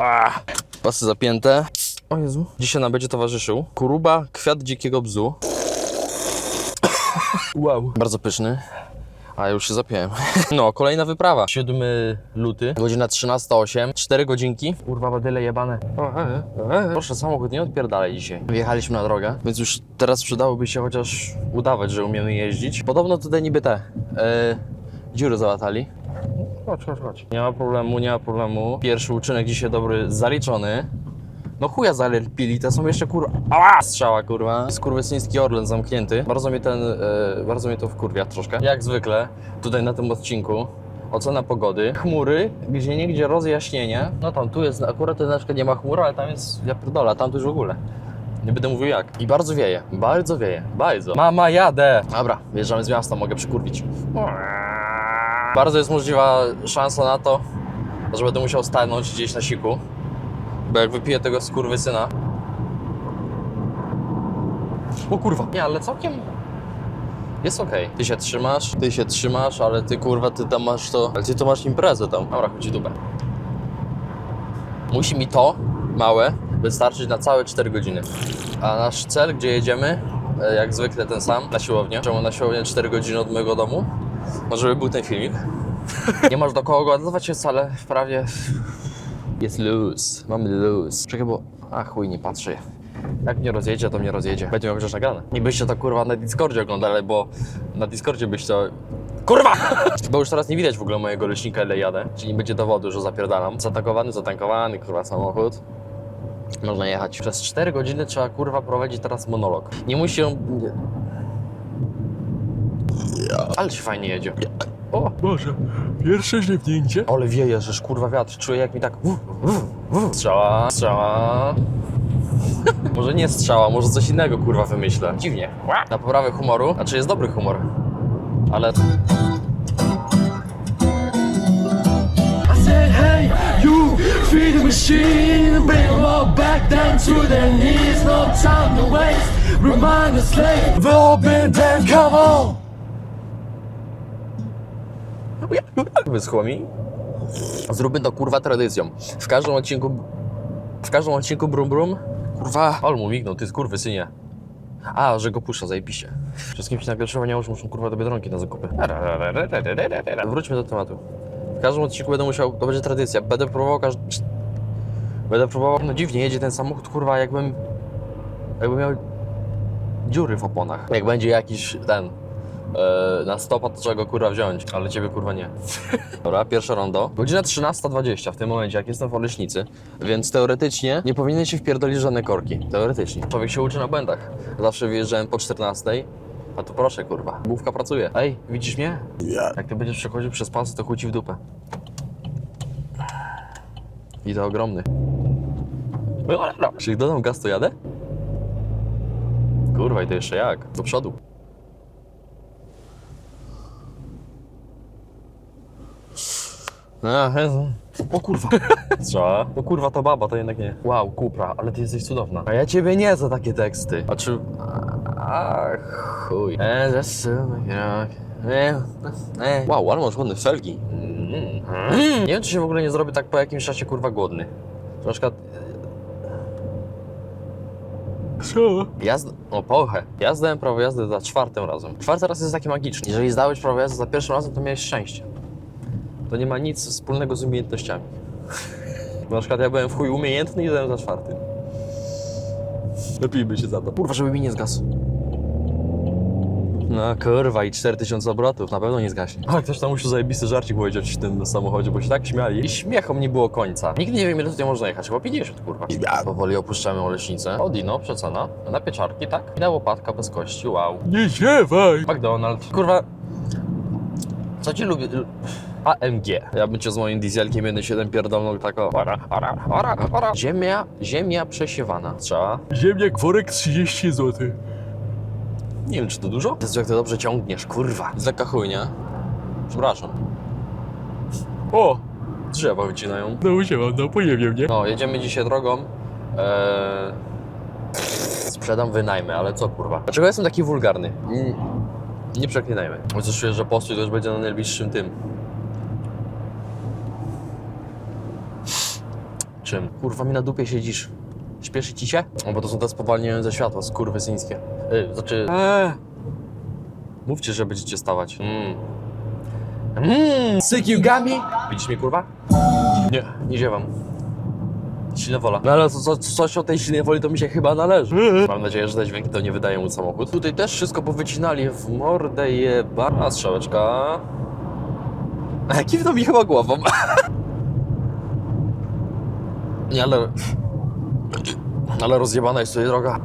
Ah, Pasy zapięte. O Jezu. Dzisiaj nam będzie towarzyszył kuruba, kwiat dzikiego bzu. Wow. Bardzo pyszny. A już się zapiąłem. No, kolejna wyprawa. 7 luty, godzina 13.08, 4 godzinki. Kurwa, badyle jebane. Proszę, samochód nie odpierdalaj dzisiaj. Wjechaliśmy na drogę, więc już teraz przydałoby się chociaż udawać, że umiemy jeździć. Podobno tutaj niby te e, dziury załatali. Chodź, chodź, chodź. Nie ma problemu, nie ma problemu. Pierwszy uczynek dzisiaj dobry zaliczony. No chuja zalepili, te są jeszcze kur... Ała! Strzała kurwa. Skurwysyński Orlen zamknięty. Bardzo mnie ten, e, bardzo mnie to wkurwia troszkę. Jak zwykle, tutaj na tym odcinku. Ocena pogody. Chmury, gdzie niegdzie rozjaśnienie. No tam, tu jest, akurat na przykład nie ma chmur, ale tam jest, ja pierdolę, tam to już w ogóle. Nie będę mówił jak. I bardzo wieje, bardzo wieje, bardzo. Mama, jadę! Dobra, wjeżdżamy z miasta, mogę przykurwić. Bardzo jest możliwa szansa na to, że będę musiał stanąć gdzieś na siku. Bo jak wypiję tego skurwysyna... O kurwa. Nie, ale całkiem... Jest okej. Ty się trzymasz, ty się trzymasz, ale ty kurwa, ty tam masz to... Ale ty to masz imprezę tam. Dobra, chodź dupę. Musi mi to, małe, wystarczyć na całe 4 godziny. A nasz cel, gdzie jedziemy, e, jak zwykle ten sam, na siłownię. Czemu na siłownię 4 godziny od mojego domu? Może by był ten filmik. Nie masz do kogo ładować się wcale, prawie jest luz. Mamy luz. Czekaj, bo... A chuj, nie patrzę. Jak mnie rozjedzie, to mnie rozjedzie. Będzie miał chociaż nagrane. Nie byście to kurwa na Discordzie oglądali, bo na Discordzie byś to... Kurwa! Bo już teraz nie widać w ogóle mojego leśnika, ile jadę. Czyli nie będzie dowodu, że zapierdalam. Zatakowany, zatankowany, kurwa, samochód. Można jechać. Przez 4 godziny trzeba kurwa prowadzić teraz monolog. Nie musi on... Ale się fajnie jedzie. O! Boże, pierwsze ziewnięcie? Ale wieje, żeż kurwa wiatr. Czuję jak mi tak. Uf, uf, uf. Strzała, strzała. może nie strzała, może coś innego kurwa wymyślę. Dziwnie. Na poprawę humoru, znaczy jest dobry humor. Ale I said, hey, you feed the machine, bring them all back down to their knees. No time to waste. Remind the slave, we've all been come on. Wyschło mi. Zróbmy to kurwa tradycją. W każdym odcinku. W każdym odcinku brum brum. Kurwa. Olmu mignął, ty kurwy synie. A, że go puszcza, zajebiście. Wszystkim się nagle trzeba nie muszą kurwa do Biedronki na zakupy. Wróćmy do tematu. W każdym odcinku będę musiał, to będzie tradycja, będę próbował każdy... Będę próbował, no dziwnie jedzie ten samochód, kurwa, jakbym... Jakbym miał dziury w oponach. Jak będzie jakiś ten... e, na stopa to trzeba go kurwa wziąć, ale ciebie kurwa nie. Dobra, pierwsze rondo. Godzina 13.20 w tym momencie, jak jestem w Oleśnicy, więc teoretycznie nie powinien się wpierdolić żadne korki. Teoretycznie. Człowiek się uczy na błędach. Zawsze wyjeżdżałem po 14. A tu proszę, kurwa. Główka pracuje. Ej, widzisz mnie? Jak ty będziesz przechodził przez pas, to chuci w dupę. I to ogromny. Czy jak dodam gaz, to jadę? Kurwa, i to jeszcze jak? Do przodu. A, Jezu. O kurwa. Strzała. O kurwa, to baba, to jednak nie. Wow, Kupra, ale ty jesteś cudowna. A ja ciebie nie za takie teksty. A czy... Ach, chuj. E. E, e. Wow, ale masz ładne felgi. Mm. Nie wiem, czy się w ogóle nie zrobię tak po jakimś czasie kurwa głodny. Na przykład Co? Jazd... O, pochę. Ja zdałem prawo jazdy za czwartym razem. Czwarty raz jest taki magiczny. Jeżeli zdałeś prawo jazdy za pierwszym razem, to miałeś szczęście. To nie ma nic wspólnego z umiejętnościami. Na przykład ja byłem w chuj umiejętny i zdałem za czwarty. Lepimy się za to. Kurwa, żeby mi nie zgasł. No kurwa i 4000 obrotów, na pewno nie zgaśnie. A ktoś tam musiał zajebisty żarcik powiedzieć w tym samochodzie, bo się tak śmiali. I śmiechom nie było końca. Nigdy nie wiem ile tutaj można jechać, chyba 50 kurwa. Powoli opuszczamy Oleśnicę. Odino, przecena. Na pieczarki, tak? I na łopatka bez kości, wow. Nie ziewaj! McDonald's. Kurwa. Co ci lubię? AMG. Ja bym cię z moim dieselkiem 1.7 pierdolnął tak o. Ora, ora, ora, ora. Ziemia, ziemia przesiewana. Strzała. Ziemniak worek 30 zł. Nie wiem, czy to dużo? Jezu, jak to dobrze ciągniesz, kurwa. Z lekka chujnia. Przepraszam. O, Drzewa wycinają. no usięłam, no pojemnie mnie. No, jedziemy dzisiaj drogą. Eee... Sprzedam wynajmy, ale co kurwa? Dlaczego jestem taki wulgarny? Mm, Nie przeklinajmy. Bo coś czuję, że postój to już będzie na najbliższym tym. Czym? Kurwa, mi na dupie siedzisz. Śpieszy ci się? No bo to są te spowalniające światła, skurwy syńskie. Yy, znaczy... Eee. Mówcie, że będziecie stawać. Mm. Mmm, syk me? Widzisz mnie, kurwa? Nie, nie ziewam. Silna wola. No ale co, co, coś o tej silnej woli to mi się chyba należy. Mam nadzieję, że te dźwięki to nie wydaje mu samochód. Tutaj też wszystko powycinali w mordę jeba. Strzałeczka. Kiwnął mi chyba głową. Nie, ale... Ale rozjebana jest tutaj droga.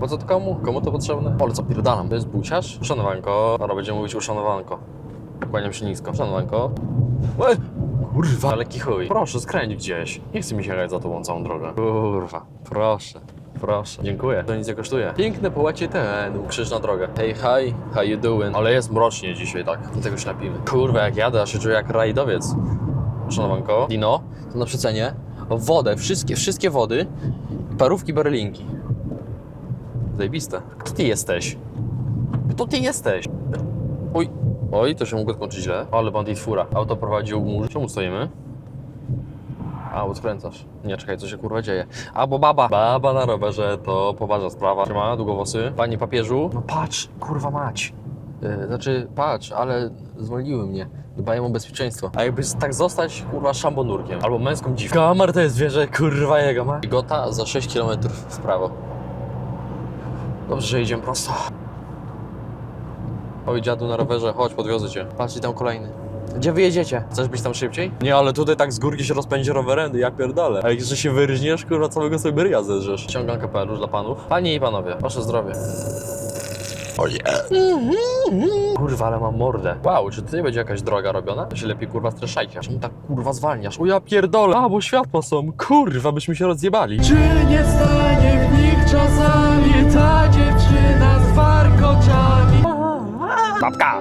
Po co to komu? Komu to potrzebne? Ale co pierdalam? To jest buciarz? Uszanowanko. Teraz będziemy mówić uszanowanko. Kłaniam się nisko. Uszanowanko. Ej, Kurwa, ale chuj. Proszę, skręć gdzieś. Nie chcę mi się jechać za tobą całą drogę. Kurwa, proszę. Proszę, dziękuję. To nic nie kosztuje. Piękne połacie ten, krzyż na drogę. Hey, hi, how you doing? Ale jest mrocznie dzisiaj, tak? Dlatego się napimy. Kurwa, jak jadę, aż się czuję jak rajdowiec. Szanowanko. Dino, to na przecenie. Wodę, wszystkie, wszystkie wody. Parówki, barelinki. Zajebiste. Kto ty jesteś? Kto ty jesteś? Oj, oj, to się mogło skończyć źle. Ale bandit fura. Auto prowadził mur. Czemu stoimy? A, odkręcasz. Nie, czekaj, co się kurwa dzieje. A, bo baba. Baba na rowerze, to poważna sprawa. Trzyma długowłosy. Panie papieżu. No patrz, kurwa mać. Yy, znaczy, patrz, ale zwolniły mnie. Dbają o bezpieczeństwo. A jakby tak zostać, kurwa, szambonurkiem. Albo męską dziwką. Kamar to jest zwierzę, kurwa jego ma. Gota za 6 km w prawo. Dobrze, że idziemy prosto. Oj, dziadu na rowerze, chodź, podwiozę cię. Patrz, i tam kolejny. Gdzie wyjedziecie? Chcesz być tam szybciej? Nie, ale tutaj tak z górki się rozpędzi rowerendy, ja pierdolę. A jak jeszcze się wyrżniesz, kurwa, całego sobie ryja zedrzesz. Ściągam kapelusz dla panów. Panie i panowie, wasze zdrowie. Oje. Kurwa, ale mam mordę. Wow, czy tutaj będzie jakaś droga robiona? To się lepiej kurwa streszajcie. Czemu tak kurwa zwalniasz? O ja pierdolę. A, bo światła są. Kurwa, byśmy się rozjebali. Czy nie stanie w nich czasami ta dziewczyna z warkoczami? Babka!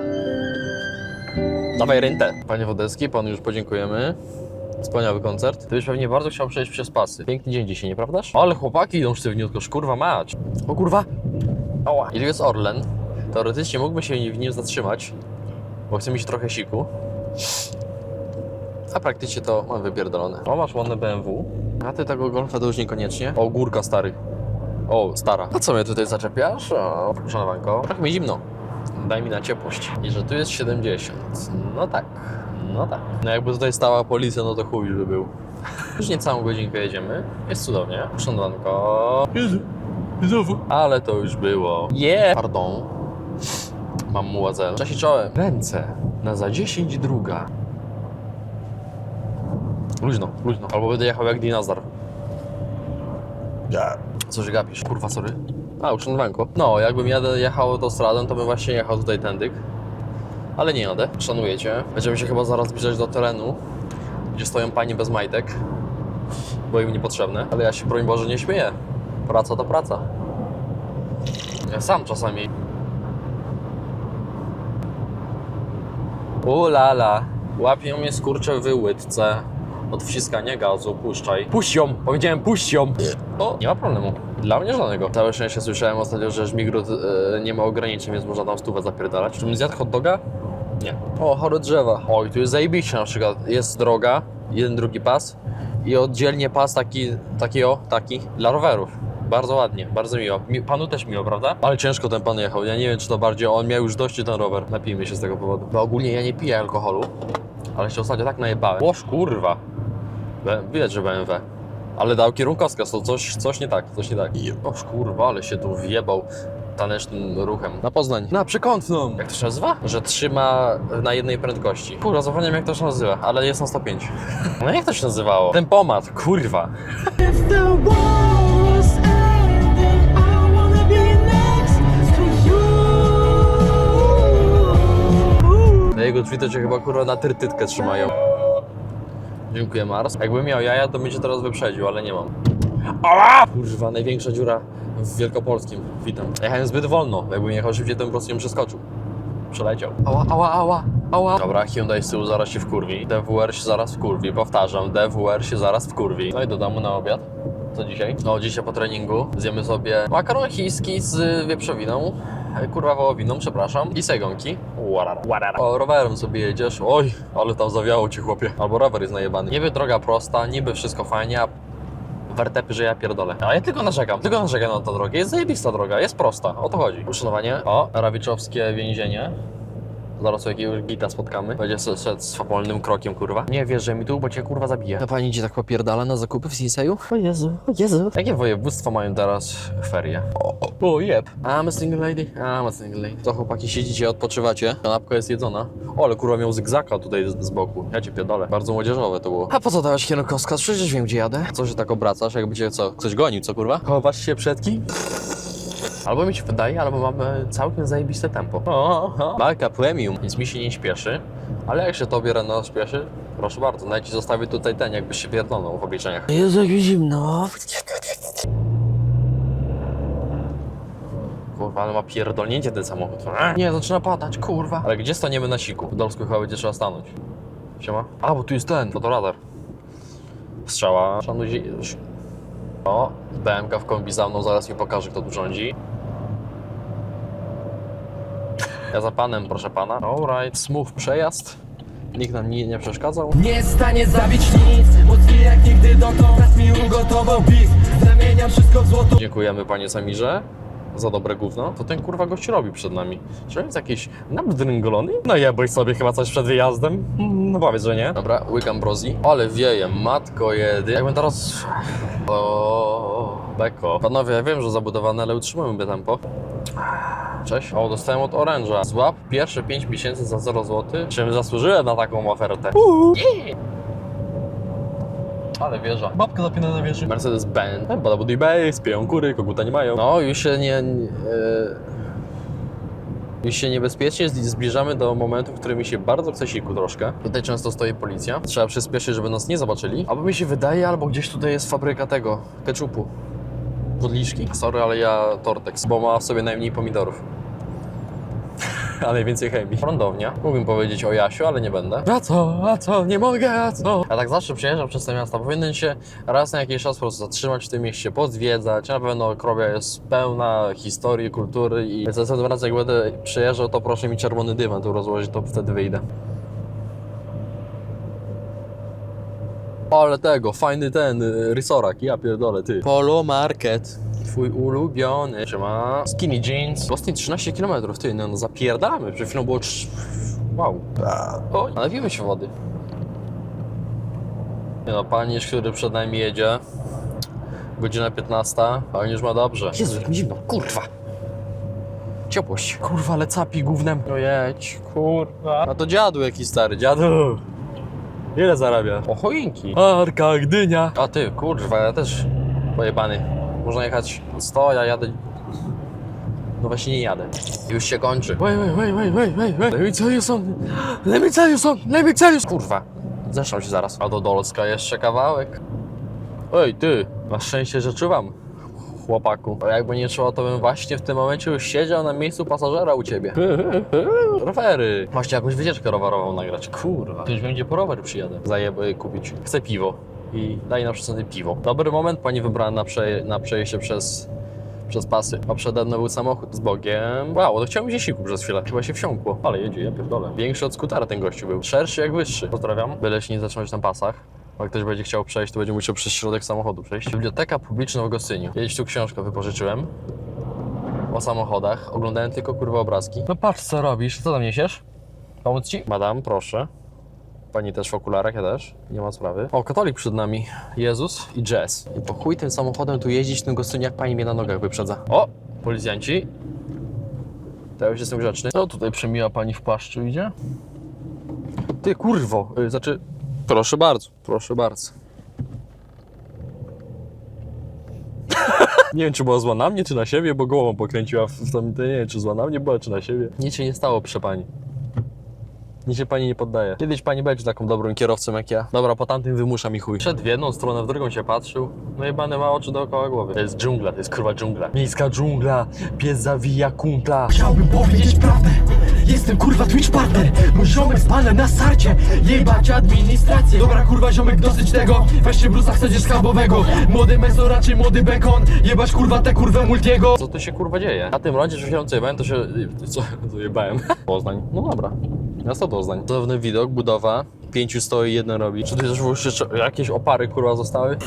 Dawaj rentę. Panie Wodeski, panu już podziękujemy. Wspaniały koncert. Ty byś pewnie bardzo chciał przejść przez pasy. Piękny dzień dzisiaj, nieprawdaż? Ale chłopaki idą sztywniutko, kurwa mać. O kurwa! Oła. I tu jest Orlen. Teoretycznie mógłby się w nim zatrzymać, bo chce mi się trochę siku. A praktycznie to mam wypierdolone. O, masz ładne BMW. A ty tego Golfa to już niekoniecznie. O, górka stary. O, stara. A co mnie tutaj zaczepiasz? O, szanowanko. Trochę mi zimno. Daj mi na ciepłość. I że tu jest 70. No tak. No tak. No jakby tutaj stała policja, no to chuj, żeby był. Już nie całą godzinkę jedziemy. Jest cudownie. Szanowanko. Jezu, znowu. Ale to już było. Yeah. Pardon. Mam mułazel. Cześć czołem. Ręce. Na za 10 druga. Luźno, luźno. Albo będę jechał jak dinozar. Co się gapisz? Kurwa, sorry. A, uszanowanko. No, jakbym jadę, jechał autostradą, to bym właśnie jechał tutaj tędyk. Ale nie jadę. Szanuję cię. Będziemy się chyba zaraz zbliżać do terenu, gdzie stoją panie bez majtek, bo im niepotrzebne. Ale ja się, broń Boże, nie śmieję. Praca to praca. Ja sam czasami. Ulala. Łapią mnie skurcze w łydce. Od wciskania gazu, puszczaj. Puść ją! Powiedziałem puść ją! O, nie ma problemu. Dla mnie żadnego. Całe szczęście słyszałem ostatnio, że Żmigrud e, nie ma ograniczeń, więc można tam stówę zapierdalać. Czy bym zjadł hot doga? Nie. O, chore drzewa. Oj, tu jest zajebiście na przykład. Jest droga, jeden, drugi pas i oddzielnie pas taki, taki o, taki, dla rowerów. Bardzo ładnie, bardzo miło. Mi, panu też miło, prawda? Ale ciężko ten pan jechał. Ja nie wiem, czy to bardziej on miał już dość ten rower. Napijmy się z tego powodu. Bo ogólnie ja nie piję alkoholu, ale się ostatnio tak najebałem. Łoż kurwa. Widać, że BMW. Ale dał kierunkowskaz, to coś, coś nie tak, coś nie tak. Oż kurwa, ale się tu wjebał tanecznym ruchem. Na Poznań. Na przekątną. Jak to się nazywa? Że trzyma na jednej prędkości. Kurwa, zapomniałem jak to się nazywa, ale jest na 105. No jak to się nazywało? Tempomat, kurwa. Drzwi to cię chyba kurwa na trytytkę trzymają. Dziękuję Mars. Jakbym miał jaja, to bym cię teraz wyprzedził, ale nie mam. Ała! Kurwa, największa dziura w Wielkopolskim. Witam. Jechałem zbyt wolno. Jakbym jechał szybciej, to bym po prostu ją przeskoczył. Przeleciał. Ała, ała, ała, ała. Dobra, Hyundai z tyłu zaraz się wkurwi. DWR się zaraz wkurwi. Powtarzam, DWR się zaraz wkurwi. No i do domu na obiad. Co dzisiaj? No, dzisiaj po treningu zjemy sobie makaron chiński z wieprzowiną, kurwa wołowiną, przepraszam, i segonki. Warara. Warara. O, rowerem sobie jedziesz. Oj, ale tam zawiało ci chłopie. Albo rower jest najebany. Niby droga prosta, niby wszystko fajnie, a wertepy, że ja pierdolę. A ja tylko narzekam, tylko narzekam na tę drogę. Jest zajebista droga, jest prosta, o to chodzi. Uszanowanie. O, Rawiczowskie więzienie. Zaraz jakiegoś gita spotkamy. Będzie se- szedł swobodnym krokiem, kurwa. Nie wierzę mi tu, bo cię kurwa zabije. Ta pani idzie tak popierdala na zakupy w Sinseju? O Jezu, o Jezu. Jakie województwa mają teraz ferie? O, jeb. I'm a single lady, I'm a single lady. To chłopaki siedzicie, odpoczywacie. Kanapka jest jedzona. O, ale kurwa miał zygzaka tutaj z, z boku. Ja cię pierdolę. Bardzo młodzieżowe to było. A po co dawać kierunkowskaz? Przecież wiem, gdzie jadę. Co się tak obracasz, jakby cię co, ktoś gonił, co kurwa? Chowasz się przedki? Albo mi się wydaje, albo mamy całkiem zajebiste tempo. O, Marka premium, więc mi się nie śpieszy. Ale jak się tobie rano śpieszy, proszę bardzo, nawet ci zostawię tutaj ten, jakbyś się pierdolnął w obliczeniach. Jezu, jak zimno. Kurwa, ale ma pierdolnięcie ten samochód. A, Nie, zaczyna padać, kurwa. Ale gdzie staniemy na siku? W Dolsku chyba będzie trzeba stanąć. Siema? A, bo tu jest ten, fotoradar. Strzała. Szanuj O, BMK w kombi za mną, zaraz mi pokaże, kto tu rządzi. Ja za panem, proszę pana. Alright, smooth przejazd. Nikt nam nie, nie przeszkadzał. Nie stanie zabić nic Mocniej jak nigdy dotąd Raz mi ugotował bis Zamieniam wszystko w złoto Dziękujemy panie Samirze za dobre gówno. Co ten kurwa gość robi przed nami? Czy on jest jakiś nabdręgolony? No jebaj sobie chyba coś przed wyjazdem. No powiedz, że nie. Dobra, łyk ambrozji. Ale wieje, matko jedy. Jakbym teraz... O, beko. Panowie, ja wiem, że zabudowane, ale utrzymujmy tempo. Cześć. O, dostałem od Orange'a. Złap pierwsze 5 miesięcy za 0 zł. Czym zasłużyłem na taką ofertę? Yeah. Ale wieża. Babka zapina na wieży. Mercedes-Benz. Bada Buddy Bay, spieją kury, koguta nie mają. No, już się nie... nie e, już się niebezpiecznie zbliżamy do momentu, w którym mi się bardzo chce siku troszkę. Tutaj często stoi policja. Trzeba przyspieszyć, żeby nas nie zobaczyli. Albo mi się wydaje, albo gdzieś tutaj jest fabryka tego, keczupu. Podliszki. Sorry, ale ja Tortex, bo ma w sobie najmniej pomidorów. A najwięcej chemii. Prądownia. Mógłbym powiedzieć o Jasiu, ale nie będę. A co? A co? Nie mogę, a co? Ja tak zawsze przyjeżdżam przez te miasta. Powinien się raz na jakiś czas po prostu zatrzymać w tym mieście, pozwiedzać. Na pewno Krowia jest pełna historii, kultury i za każdym razem jak będę przyjeżdżał, to proszę mi czerwony dywan tu rozłożyć, to wtedy wyjdę. Ale tego, fajny ten, y, rysorak, ja pierdolę, ty. Polo Market. Twój ulubiony. Trzyma skinny jeans. Boston 13 km, ty, no, no zapierdalamy. Przed chwilą było... trz- Wow. O, nawimy się wody. Nie no, panisz, który przed nami jedzie. Godzina 15, a on już ma dobrze. Jezu, jak mi zimno, kurwa. Ciepłość. Kurwa, ale capi gównem. No jedź, kurwa. A to dziadu jakiś stary, dziadu. Ile zarabia? O choinki. Arka, Gdynia. A ty, kurwa, ja też pojebany. Można jechać 100, ja jadę... No właśnie nie jadę. Już się kończy. Wait, wait, wait, wait, wait, wait, wait. Let me tell you something. Let me tell you something. Let me tell you... Kurwa. Zeszłam się zaraz. A do Dolska jeszcze kawałek. Ej, ty. Masz szczęście, że czuwam. Chłopaku. Bo jakby nie czuła, to bym właśnie w tym momencie już siedział na miejscu pasażera u ciebie. Rowery. Właśnie jakąś wycieczkę rowerową nagrać. Kurwa. Już wiem, gdzie po rower przyjadę. Zajeby kupić. Chcę piwo. I daj na przykład piwo. Dobry moment pani wybrała na, na przejście przez, przez pasy. A przede mną był samochód z bogiem. Wow, to chciał mi się siku przez chwilę. Chyba się wsiąkło. Ale jedzie, ja pierdolę. Większy od skutera ten gościu był. Szerszy jak wyższy. Pozdrawiam. Byle się nie zatrzymać na pasach. Jak ktoś będzie chciał przejść, to będzie musiał przez środek samochodu przejść. Biblioteka publiczna w Gostyniu. Kiedyś tu książkę wypożyczyłem. O samochodach. Oglądałem tylko kurwa obrazki. No patrz co robisz. Co tam niesiesz? Pomóc ci? Madam, proszę. Pani też w okularach, ja też. Nie ma sprawy. O, katolik przed nami. Jezus i jazz. I po chuj tym samochodem tu jeździć tym Gostyniu, jak pani mnie na nogach wyprzedza. O, policjanci. To ja już jestem grzeczny. No tutaj przemiła pani w płaszczu idzie. Ty kurwo, y, znaczy... Proszę bardzo, proszę bardzo. Nie wiem, czy była zła na mnie, czy na siebie, bo głową pokręciła w, tam, to nie wiem, czy zła na mnie była, czy na siebie. Nic się nie stało, proszę pani. Nic się pani nie poddaje. Kiedyś pani będzie taką dobrą kierowcą jak ja. Dobra, po tamtym wymusza mi chuj. Szedł w jedną stronę, w drugą się patrzył. No i bany ma oczy dookoła głowy. To jest dżungla, to jest kurwa dżungla. Miejska dżungla, pies zawija kumpla. Chciałbym powiedzieć prawdę Jestem kurwa Twitch partner Mój ziomek panem na starcie Jebać administrację Dobra kurwa ziomek dosyć tego Weźcie blusa chcecie schabowego Młody meso raczej młody bekon Jebać kurwa te kurwę multiego Co tu się kurwa dzieje? Na tym rondzie, że się jebałem, to się... Co? Zajebałem. Poznań. No dobra. Miasto Poznań. Cudowny widok, budowa. Pięciu stoi, jeden robi. Czy tu też jeszcze jakieś opary kurwa zostały?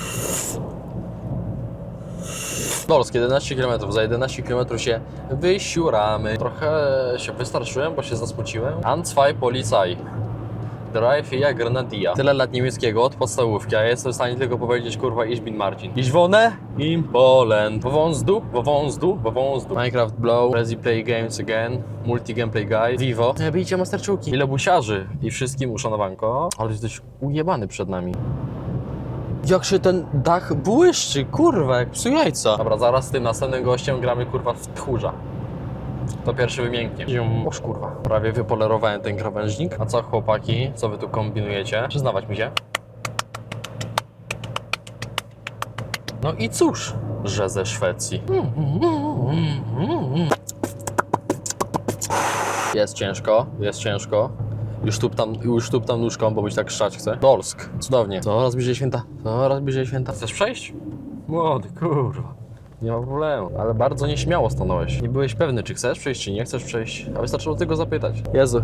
Dolsk, 11 km. Za 11 km się wysiuramy. Trochę się wystraszyłem, bo się zasmuciłem. Anzwei Polizei. Drive jak Grenadia. Tyle lat niemieckiego od podstawówki, a ja jestem w stanie tylko powiedzieć kurwa Ich bin Marcin. Ich wohne in Poland. Wowązdu, wowązdu, wowązdu. Minecraft Blow, Resi Play Games Again, Multi Gameplay Guide, Vivo. Nie bijcie masterczuki. Ile busiarzy i wszystkim uszanowanko. Ale jesteś ujebany przed nami. Jak się ten dach błyszczy, kurwa, jak psu jajca. Dobra, zaraz z tym następnym gościem gramy kurwa w tchórza. To pierwszy wymięknie. Oż kurwa. Prawie wypolerowałem ten krawężnik. A co chłopaki, co wy tu kombinujecie? Przyznawać mi się. No i cóż, że ze Szwecji. Jest ciężko, jest ciężko. Już tu tam, już tu tam nóżką, bo byś tak krzać chce. Dolsk, cudownie. Coraz bliżej święta, coraz bliżej święta. Chcesz przejść? Młody, kurwa. Nie ma problemu, ale bardzo nieśmiało stanąłeś. Nie byłeś pewny, czy chcesz przejść, czy nie chcesz przejść. A wystarczyło tylko zapytać. Jezu.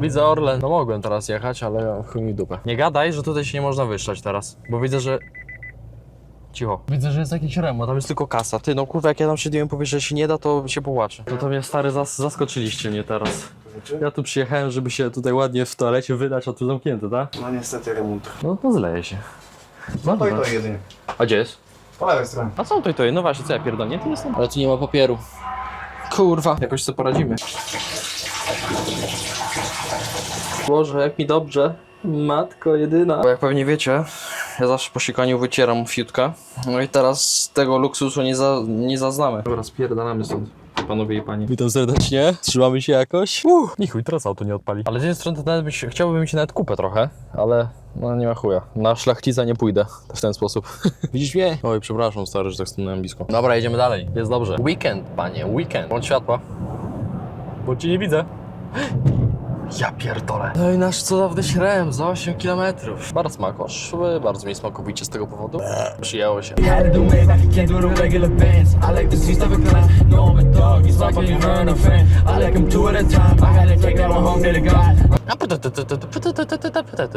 Widzę Orlen. No mogłem teraz jechać, ale chuj mi dupę. Nie gadaj, że tutaj się nie można wyszczać teraz, bo widzę, że... Cicho. Widzę, że jest jakiś remont, tam jest tylko kasa. Ty, no kurwa, jak ja tam siedziałem powiesz, że się nie da, to się popłaczę. No to mnie stary zas zaskoczyliście mnie teraz. Ja tu przyjechałem, żeby się tutaj ładnie w toalecie wydać, a tu zamknięte, tak? No niestety remont. No to zleje się. No to i to jedynie. A gdzie jest? Po lewej stronie. A co to i to? No właśnie, co ja pierdolę? To jestem. Ale tu nie ma papieru. Kurwa. Jakoś sobie poradzimy. Boże, jak mi dobrze. Matko jedyna. Bo jak pewnie wiecie, ja zawsze po sikaniu wycieram fiutka. No i teraz tego luksusu nie, za, nie zaznamy. Dobra, spierdalamy stąd. Panowie i panie. Witam serdecznie. Trzymamy się jakoś. Uff. Nie chuj, teraz auto nie odpali. Ale z jednej strony to nawet byś, chciałbym mieć nawet kupę trochę, ale no nie ma chuja. Na szlachcica nie pójdę w ten sposób. Widzisz mnie? Oj, przepraszam stary, że tak stanąłem blisko. Dobra, jedziemy dalej. Jest dobrze. Weekend, panie, weekend. Bądź światła. Bo ci nie widzę. Ja pierdolę. No i nasz cudowny śrem za 8 km. Bardzo smakosz. Bardzo mi smakowicie z tego powodu. Przyjęło się.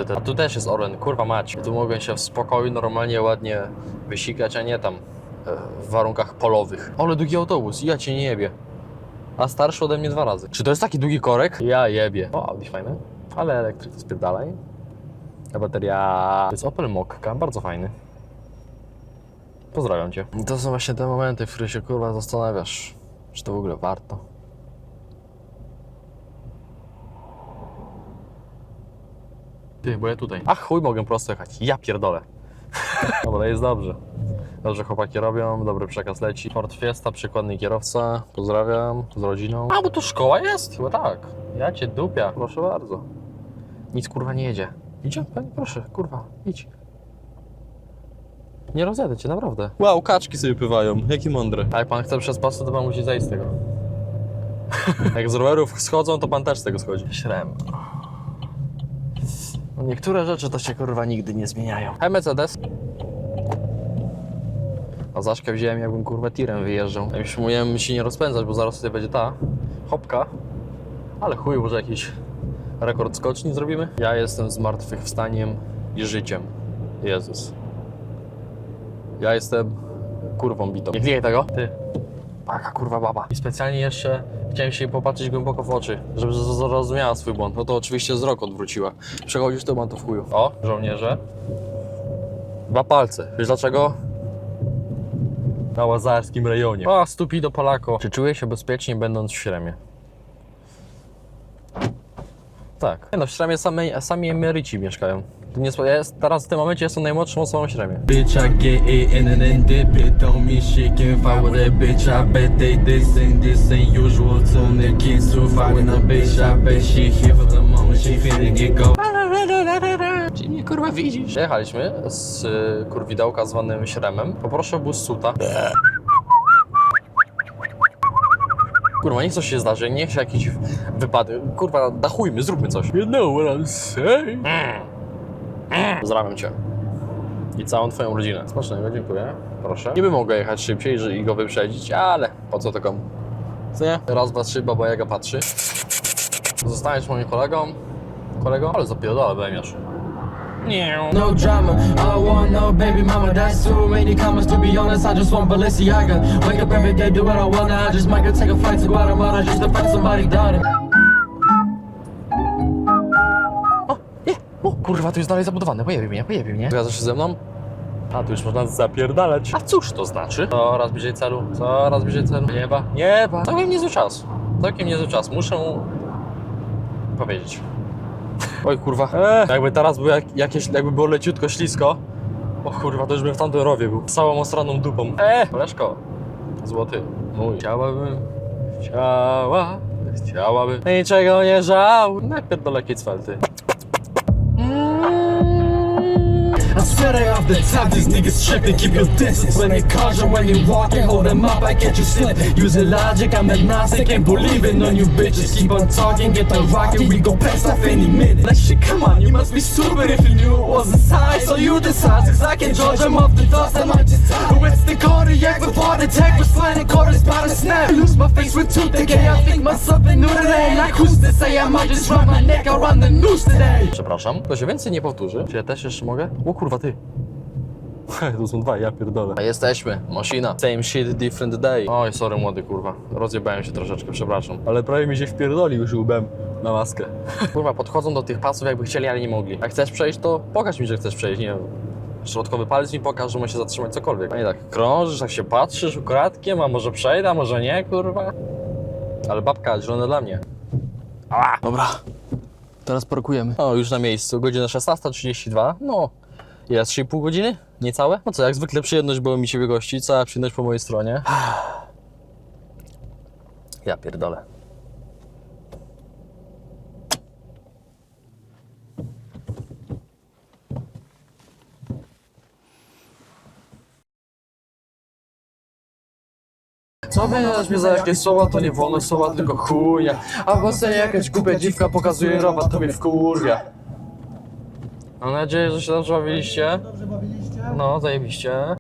No, a tu też jest Orlen, kurwa mać. Tu mogę się w spokoju, normalnie, ładnie wysikać, a nie tam e, w warunkach polowych. Ale długi autobus, ja cię nie jebie. A starszy ode mnie dwa razy. Czy to jest taki długi korek? Ja jebie. O, Audi fajne. Ale elektryk to spierdalaj. A bateria... To jest Opel Mokka, bardzo fajny. Pozdrawiam cię. To są właśnie te momenty, w których się kurwa zastanawiasz, czy to w ogóle warto. Ty, bo ja tutaj. Ach, chuj, mogę prosto jechać. Ja pierdolę. Dobra, jest dobrze. Dobrze chłopaki robią, dobry przekaz leci. Ford Fiesta, przykładny kierowca. Pozdrawiam, z rodziną. A, bo tu szkoła jest? Chyba tak. Ja cię dupia, proszę bardzo. Nic kurwa nie jedzie. Idzie? Panie, proszę, kurwa, idź. Nie rozjadę cię, naprawdę. Wow, kaczki sobie pływają, jakie mądre. A jak pan chce przez pasy, to pan musi zejść z tego. jak z rowerów schodzą, to pan też z tego schodzi. Śrem. No niektóre rzeczy to się kurwa nigdy nie zmieniają. Hej Mercedes. Zaszkę wziąłem jakbym kurwa tirem wyjeżdżał. Ja już mówiłem się nie rozpędzać, bo zaraz tutaj będzie ta hopka. Ale chuj, może jakiś rekord skoczni zrobimy? Ja jestem zmartwychwstaniem i życiem. Jezus. Ja jestem kurwą bitą. Nie klikaj tego. Ty. Paka kurwa baba. I specjalnie jeszcze chciałem się popatrzeć głęboko w oczy, żeby zrozumiała swój błąd. No to oczywiście wzrok odwróciła. Przechodzisz, to mam to w chuju. O, żołnierze. Dwa palce. Wiesz dlaczego? Na łazarskim rejonie. O, stupi do Polako. Czy czuję się bezpiecznie będąc w Śremie? Tak. No, w Śremie same, sami emeryci mieszkają. Nie, ja teraz w tym momencie jestem najmłodszą osobą w Śremie. Bitch, I get it in and then dip it. Don't mean shit. Can fight with that bitch. I bet they this and this ain't usual. Tune the kids to fight with a bitch. I bet she here for the moment. She finna get go. Kurwa widzisz? Jechaliśmy z y, kurwidełka zwanym Śremem. Poproszę bus suta. Kurwa, niech coś się zdarzy, niech się jakiś wypadek. Kurwa, dachujmy, zróbmy coś. You know what I'm saying? Pozdrawiam cię. I całą twoją rodzinę. Smacznego, dziękuję. Proszę. Niby mogę jechać szybciej że- i go wyprzedzić, ale po co to komu? Co nie? Raz, dwa, trzy, baba Jaga patrzy. Zostaniesz moim kolegą. Kolegą? Ale zapierdolę, będziesz. Nie. No drama, I want no baby mama, that's too many comments to be honest. I just want Balenciaga. Wake up every day, do what I wanna. I just might go take a flight to Guatemala just to find somebody down it. O, nie. O, kurwa, to jest dalej zabudowane. Pojawi mnie, pojawi mnie. Zgadzasz się ze mną? A, tu już można zapierdalać. A cóż to znaczy? Coraz bliżej celu, coraz bliżej celu. Nieba, nieba. Całkiem niezły czas. Całkiem niezły czas. Muszę powiedzieć. Oj kurwa. Eee, jakby teraz było jak, jakieś, jakby było leciutko ślisko. O kurwa, to już bym w tamtym rowie był. Z całą ostraną dupą. Eee, koleżko. Złoty. Mój. Chciałabym, chciała, chciałabym niczego nie żał. Najpierw do lekkiej cwelty. I swear they off the top, these niggas tripping. Keep your distance when they caution when you walking. Hold them up, I catch you slipping. Using logic, I'm agnostic, ain't believing on you bitches. Keep on talking, get the rocket, we go past off any minute. Like shit, come on, you must be stupid if you knew it wasn't science. So you decide, cause I can judge them off the dust, I might just die. It's the cardiac, the heart attack was flying, quarters by the snap. Lose my face with tooth decay, I think myself a new today. Like who's to say I might just run my neck around the noose today. Przepraszam, to się więcej nie powtórzy. Czy ja też jeszcze mogę? O kurwa, ty. to są dwa, ja pierdolę. A jesteśmy, maszyna. Same shit, different day. Oj, sorry młody, kurwa. Rozjebałem się troszeczkę, przepraszam. Ale prawie mi się wpierdolił już łbem na maskę. kurwa, podchodzą do tych pasów jakby chcieli, ale nie mogli. Jak chcesz przejść, to pokaż mi, że chcesz przejść, nie wiem. Środkowy palec mi pokaż, że ma się zatrzymać cokolwiek. A nie tak krążysz, tak się patrzysz ukradkiem, a może przejdę, a może nie, kurwa. Ale babka, zielone dla mnie. Ała. Dobra, Teraz parkujemy. O, już na miejscu, godzina 16.32. No, jest 3,5 godziny? Niecałe? No co, jak zwykle przyjemność było mi Ciebie gościć, cała przyjemność po mojej stronie. Ja pierdolę. Co będziesz mi za jakieś słowa, to nie wolne słowa, tylko chujnia. A w jakaś głupia dziwka pokazuje rowa, to mnie wkurwia. Mam nadzieję, że się dobrze bawiliście. Dobrze bawiliście? No, zajebiście.